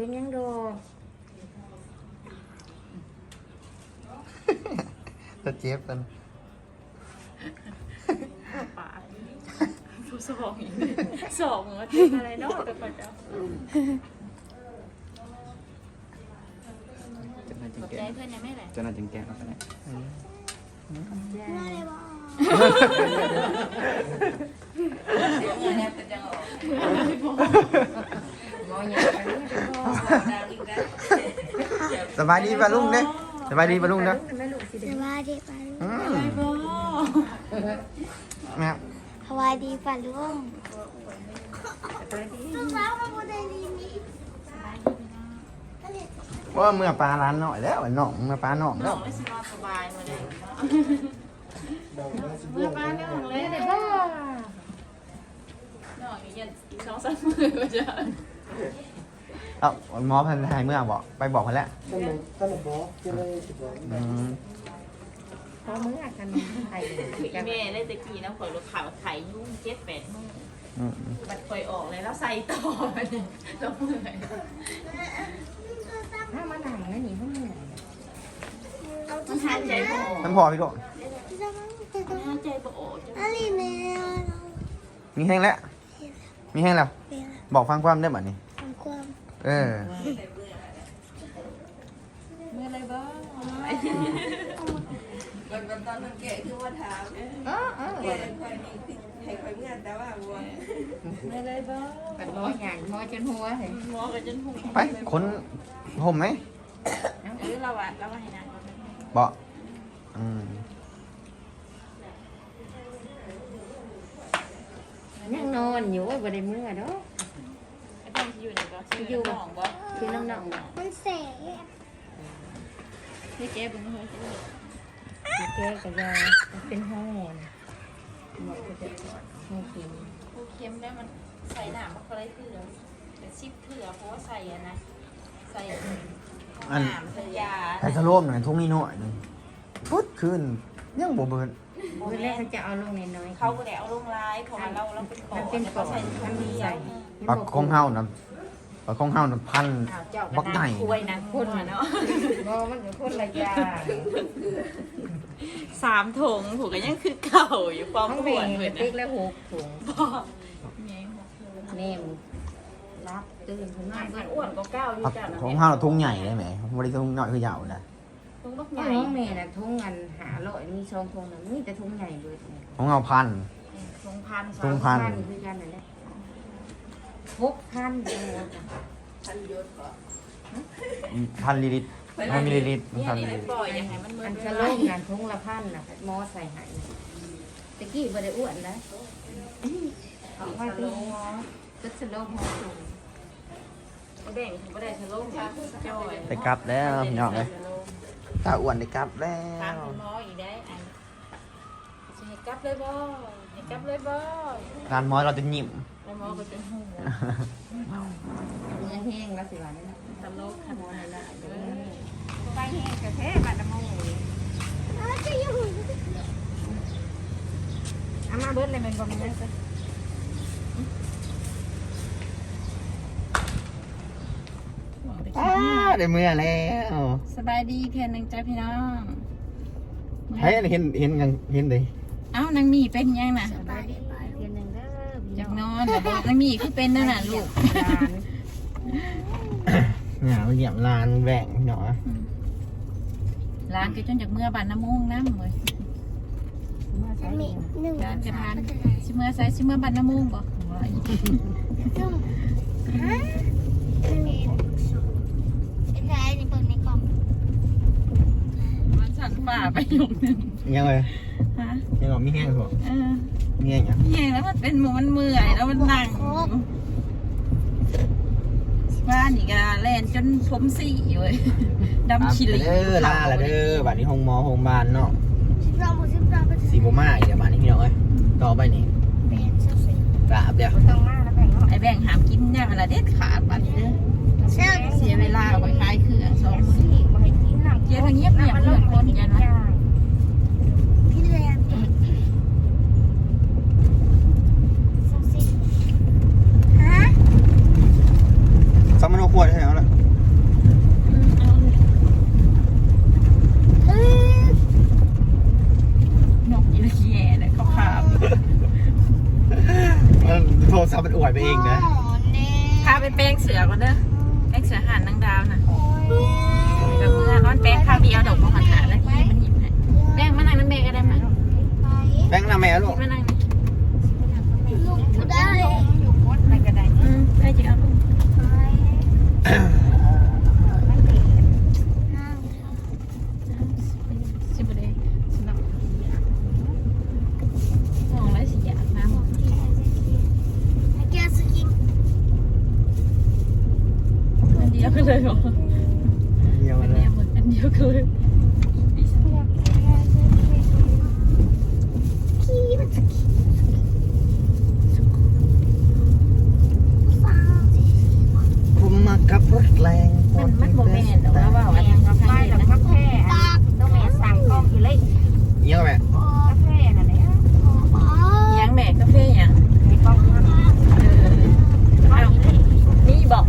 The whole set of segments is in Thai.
เป็นยังโดจะเจ็บกันป่าผู้สองอีกสองเหรอจริงอะไรเนาะแต่ก่อนจะจะน่าจึงขอบแกใจงเพื่อนยังไม่แหละจะน่าจึงแกงเอาไปไหนหมอหยากันนี่เป็นพ่อ สบายดีป่ะลุงเด้สบายดีป่ะลุงเด้อแม่ลูกสิสเด็กวัสดีป่าลุงอืมโอ้แม่สวัสดีป่าลุงลูกสาวมาบุได้ดีนี้ว่าเมื่อปลาร้านหน่อยแล้วไอ้น้องเมื่อปลาน้องหแล้น่อวงไม่สบายสบายมาเลยเมื่อป้าเนี่ยของเลยเด็กบ้าหน่อยยันอีกสองสามมือก็จะ เอ้าหมอพันไทยเมื่อบอกไปบอกเขาแล้วตั้งแต่ตั้งแต่บอกจะเลยสิบอกอืมพอมื้อกันไทยคืออีเมย์ได้ตะกี้นะข่อยรถขาวไข่ยุ่งเจ็ดแปดมืออืมบัดข่อยออกเลยแล้วใส่ต่อไปเลยแล้วเมื่อยถ้ามาหนังนะนี่พวกนี้มันหายใจบ่ออกน้ำพอพี่โดมันหายใจบ่ออกจ้ะอะไรแม่มีแห้งแล้ว มีแห้งแล้วเป็นบอกฟังความได้แบบนี้ ของความเออเมื่อไรบ้างวันวันตอนมันแก่คือว่าถามอ๋ออ๋อแก่คอยมีให้คอยเมื่อแต่ว่าวัวเมื่อไรบ้างเป็นหมอหยาหมอจนหัวเห็นหมอกับจนหุ่นไปคนห่มไหมเออเราอะเราว่าให้นางก่อนบอกอืมยังนอนอยู่ว่าบ่ได้มื้อดอกไอ้ตอนที่ อยู่ไหนก็อยู่หนองบ่คือน้องๆมันแสบนี่แกเป็นเฮ้ยสิแก้ก็ยาเป็นห้องหมอนหมอก็จะห้องกินผู้เค็มได้มันใส่หนามมันก็ได้เถื่อแต่ชิบเถื่อเพราะว่าใส่อะนะ ใส่หนามใส่ยาไอ้สโลมหน่อยทุ่งนี้หน่อยหนึงพุดขึ้นยังบ่เบิดมื้อแรกเขาจะเอาลงน้อยๆเขาก็ได้เอาลงร้ายเพราะว่าเราเราเป็นปอดมันเป็นปอดใส่ถุมันงมีเดียใส่วปลาของเฮานะ ปลาของเฮานะพัน อ้าวเจ้าบักไก่คุยนางคนเนาะบ่มันก็คนละอย่างสามถุงถูกกันยังคือเก่าอยู่ความต้องปแบ่วดงเหมือนติ๊กแล้วหกถุงพ่อแม่หกถุงแม่มรับตื่นขึ้นมามันอ้วนก็เก้าอยู่ปลาจ้ะของเฮาน่ะทุ่งใหญ่ได้ไหมบ่ได้ทุ่งน้อยคือยาวนะถุงบักใหใหญ่ญ่แม่น่ะทุ่งเงินหาร้อยมีช่องทุ่งนั้นมีแต่ทุ่งใหญ่เบิดนี่ของเฮาพันถุงพันถุงพันคือกันนั่นแหละ หกพันเดียวจ้ะพันยศก่อนพันลิลิตรพันมิลลิลิตรเนี่ยพันนี่มิลลิได้ลิตรปล่อยยังไงมันเหมืออันนสโลงงานทุ่งละพันน่ะหมอใส่ให้ตะกี้บ่ได้อ้วนนะเอาไว้ตีก็สโลงหกถุงแบ่งถึงก็ได้ชะโลมค่ะจอยได้กลับแล้วพี่น้องเอ้ยตาอ้วนได้กลับแล้ทางวคุณหมออีกได้อันจะให้กลับเลยบ่ให้กลับเลยบ่งานหมอเราจะยิ้ม แล้วหมอก็จะหูเนื้อแห้งแล้วสิว่านี่นะตลกขนาดนั้นเด้อไปแห้งกระแทกบาดน้ำมูกอะไรจะอยู่เอามาเบิดเลยแมันบ่แม่นซะอ้าได้เมื่อแล้วสบายดีเพียงหนึ่งจ้าพี่น้องเฮ้ยเห็นเห็นยังเห็นเลยเอ้านางมีเป็นยังน่ะไปดิไปเพียงหนึงเด้อพี่ อยากน้องนอนแต่บอกนางมีคือเป็นนั่นน่ะลูกหลานเนี่ยมาเหยียบลานแหว่งพี่น้องอะร้านก็จนจากเมื่อบานน้ำมูกน้ำเลยมาใส่มีนี่นะหนึ่งร้านกระทานชิเมื่อไซชิเมื่อบานน้ำมูกบ่ซึ่งฮะมันมีเป็นไรในเปิดในกล่องมันสั่นฝ่าไปอยู่นึงยังเลยฮะยังบอกมีแห้งหัว เออมีแห้งยังนี่แล้วมันเป็นหมูมันเมื่อยแล้วมันนั่งบ้านนี่ก็แล่นจนผมสีอยู่เลยดำชิลิเด้อลาละเด้อบัดนี้ห้องหมอห้องบานเนาะสิบสองบวกสิบสองเป็นสีโบมาอีกเดี๋ยวบัดนี้พี่น้องเอ้ยต่อไปนี่แปดสิบสี่กราบเดี๋ยวบ่ต้องมาแล้วแบ่งเนาะไอ้แบ่งหามกินเนี่ยเวลาเด็ดขาดบัดนี้เด้อเชื่อเสียเวลาเอาไปขายเครื่องสองมือสี่บ่ให้กินน้ำเจ๊ทางเงียบเงียบเพื่อนคนยันนะ พี่เรียนสิบสี่ฮะ สามมันหกขวดใช่ไหมล่ะ แป้งเสือก่อนเด้อแป้งเสือหานนางดาวนะเดี๋ยวเมื่อร้อนแป้งข้าวเดียวดอกบัวหาแล้วที่มันหยิบให้แป้งมานั่งนั่นแม่ก็ได้มั้ย แบงค์นะแม่ลูก มานั่ง ลูกกูได้ อยู่มดอะไรก็ได้ อืมได้จิเอาลูก มันเป็น นั่ง สิบเดย์สิบมองแล้วสิอยากน้ำ ให้แกสกิน อันเดียวกันเลยเหรอ เดียว อัน เล เดี ย ยวอันเดียวกันเลย ขี้มันจะขี้ฟังสิ ผมมากับรถแรง มันมันโมเมนต์แต่ว่าว่าอัน แม่ นี้ กาแฟ ใช่ แล้ว นะ กาแฟต้องแม่สั่งกล้องอยู่เลย เยี่ยมแม่ โอ้ กาแฟน่ะแหละ โอ้ ยังแม่กาแฟยัง ในกล้องมัน เออ เอา เอา เลย นี่บอก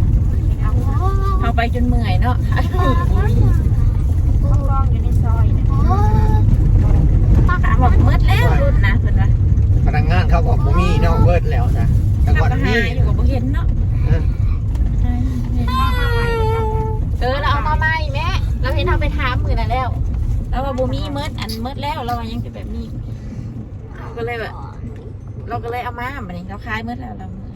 เอา โอ้ เอาไปจนเมื่อยเนาะ เอากล้องอยู่ในซอยเนี่ย โอ้ ป้าขาบอกมืดแล้วรุ่นนะเพิ่นว่า พนักงานเขาบอกผมมีน้องเบิร์ดแล้วนะแต่ เรา ก่อน ก็หา นี้ อยู่กับบ่ เห็นเนาะเออเออเราเอามาใหม่แม่เราเห็นเอาไปถามมือน่ะแล้วแล้วว่าบ่มีมืดอันมืดแล้วเราว่ายังเป็นแบบนี้เราก็เลยแบบเราก็เลยเอามาบัดนี้เราคลายมืดแล้วเรามือ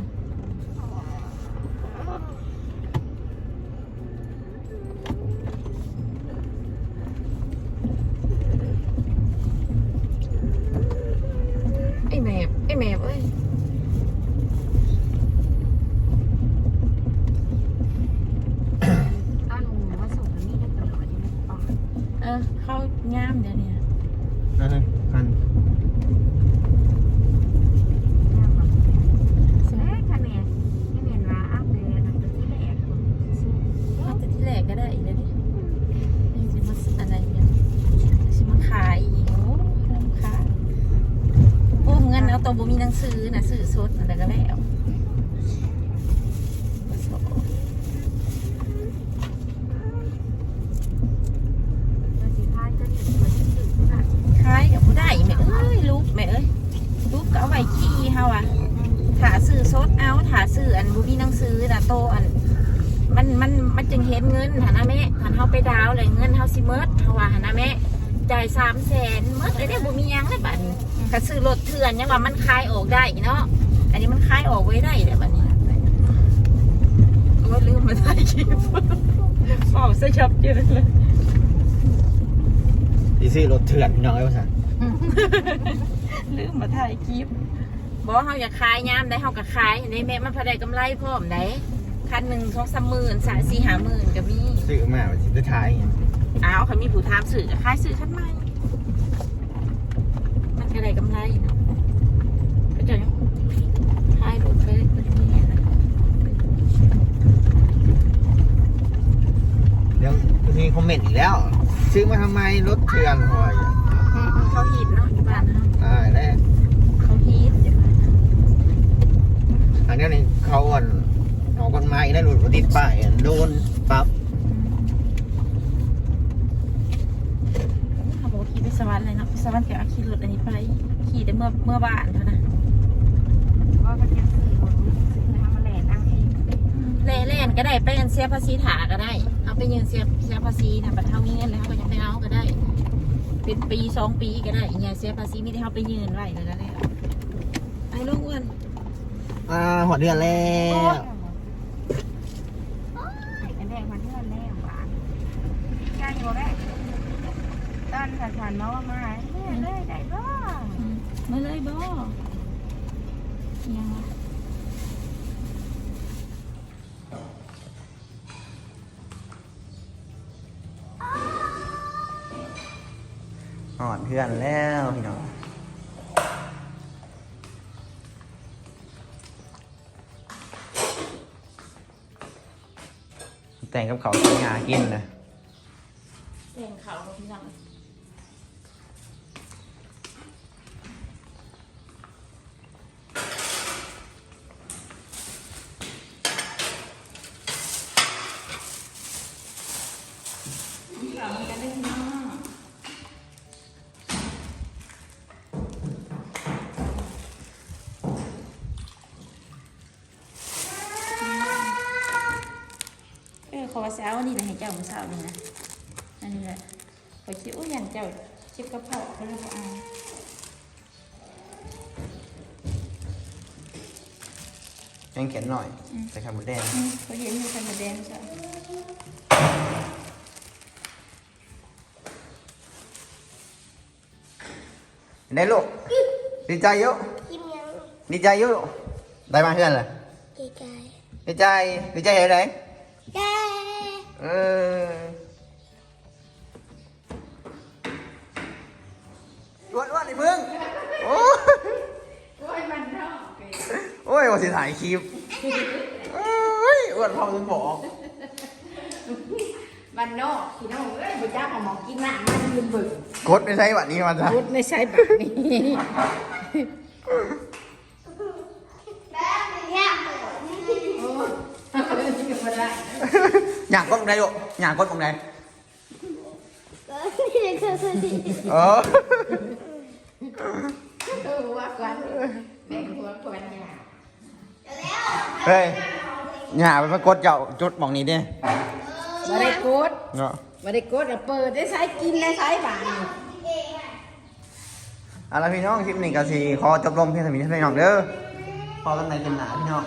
ไอ้แม่ไอ้แม่เอ้ย ตอนหนูมาส่งอันนี้ได้ตลอดอยู่ในกล้อง เออเข้างามเดี๋ยวนี้ เออคัน เนี่ยแบบเอ๊ะค่ะแม่นี่แม่ว่าอัพเลยนะที่แรก เอาแต่ที่แรกก็ได้เดี๋ยวนี้นี่สิมาอะไรเนี่ยสิมาขายอีกโอ้เริ่มขายโอ้เงินเอาตัวบ่มีหนังสือนะซื้อสดอะไรก็แล้วบ่สด ตัวสีท้ายก็จะตัวที่สุดค่ะ ขายกับผู้ได้แม่เอ้ยลูกแม่เอ้ยลูกก็เอาไว้ขี้เฮาอะถาซื้อสดเอาถาซื้ออันบ่มีหนังสือน่ะโตอัน มันมันมัน จึงเห็นเงินหานะแม่หันเฮาไปดาวเลยเงินเฮาสิเมิดเฮาว่าหานะแม่จ่ายสามแสนเมิดเลยได้บ่มีหยังเลยบัดนี้ก็ซื้อรถเถื่อนยังว่ามันคายออกได้เนาะอันนี้มันคายออกไว้ได้เด้บัดนี้โอ้ยลืมมาถ่ายคลิปบอกซะชับเจนเลยดีซี่รถเถื่อนพี่น้องไอ้ภาษาลืมมาถ่ายคลิปบอกว่าเฮาอยากขายยามได้เฮาก็ขายในแม่มันพอได้กำไรพร้อมได้ คันหนึ่งสองสามหมื่นสามสี่ห้าหมื่นก็มีซื้อมาไปสิได้ท้ายอย่างเงี้ยอ้าวเขามีผู้ทามสื่อกับค่ายสื่อขั้นใหม่มันก็ได้กำไรเนาะก็จะค่ายรถไปเป็นที่ไหนนะเดี๋ยวมีคอมเมนต์อีกแล้ว ซื้อมาทำไมรถเถื่อนหอยเขาฮีดเนาะอยู่บ้านเนาะตายแล้วเขาฮีดอยู่บ้านเนาะอันนี้นี่เขาอ่อนอ อกกฎหมาหลุดติดป้ายอะโดนปรับเขาบอกว่าขี่ไปสวรรค์เลยเนาะไปสวรรค์แกเอาขี่รถอันนี้ไปขี่ได้เมื่อเมื่อบ้านเท่านั้นว่าก็จะซื้อหมดซื้อทำมาแหล่นั่งเองเล่เล่นก็ได้ไปเงินเสียภาษีถาก็ได้ เอาไปยืนเสียเสียภาษีนะบัตรเท่ามีเงินแล้วเขาก็ยังไปเอาก็ได้ เป็นปีสองปีก็ได้เงี้ยเสียภาษีไม่ได้เขาไปยืนไว้เลยก็ได้ไอ้ลูกอ้วนอ่าหัวเดือนแล้ว ไอ้แม่คนที่มันแม่หวานใช่อยู่แม่ ตอนสันสันน้องมาแม่เลยได้บ้างมาเลยบ่ยังอ่อนเพื่อนแล้วพี่น้องแต่งกับเขาวงานกินนะเสียงเขาพี่น้อง พอเช้านี่แหละให้เจ้ามื้อเช้านี่นะอันนี้แหละข่อยคิดว่าอย่างเจ้าเจ็บกระเพาะเขาเลยบ่เอายังเขียนหน่อยใส่ไข่หมูแดงอืมเขาเห็นมีไข่มดแดงใช่ได้ลูกดีใจเยอะกินยังดีใจเยอะลูกได้มาเพื่อนเลยดีใจดีใจดีใจเห็นไหนเย้ เอออ้วนอ้วนไอ้มึงโอ้ยโอ้ยมันเนาะโอ้ยว่าสิถ่ายคลิปโอ้ยอ้วนพอมึงบอกมันเนาะพี่น้องเอ้ยบ่จ้าเอาหมอกินน้ำมันลืมเบิ่งกดไม่ใช่แบบนี้มันจะพุดไม่ใช่แบบนี้ แบบนี้ โอ้ยนี่ก็บ่ได้ อยากกดตรงไหนลูกอยากกดตรงไหนก็นี่คือคือดีเออเออว่าก่อนแบ่งหัวก่อนอย่าเฮ้ยอย่าไปมากดเจ้าจุดหมองนี้ดิบ่ได้กดเนาะบ่ได้กดอะเปิดได้ใช้กินได้ใช้บานนี่เอาละพี่น้องคลิปนี้ก็สิขอจบลงเพียงเท่านี้พี่น้องเด้อพอกันในเป็นหนาพี่น้อง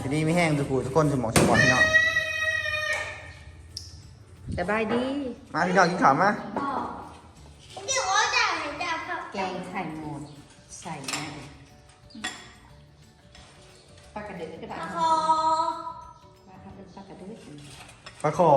ทีนี้ไม่แห้งทุกผู้ทุกคนสมองสมองพี่น้อง สบายดี มาพี่น้องกินข้าวมาเดี๋ยวว่าจะเห็นดาวครับแกงไข่หมูใส่น้ำปลากระเดือกก็ได้คอปลากระเดือกปลากระเดือกปลาคอ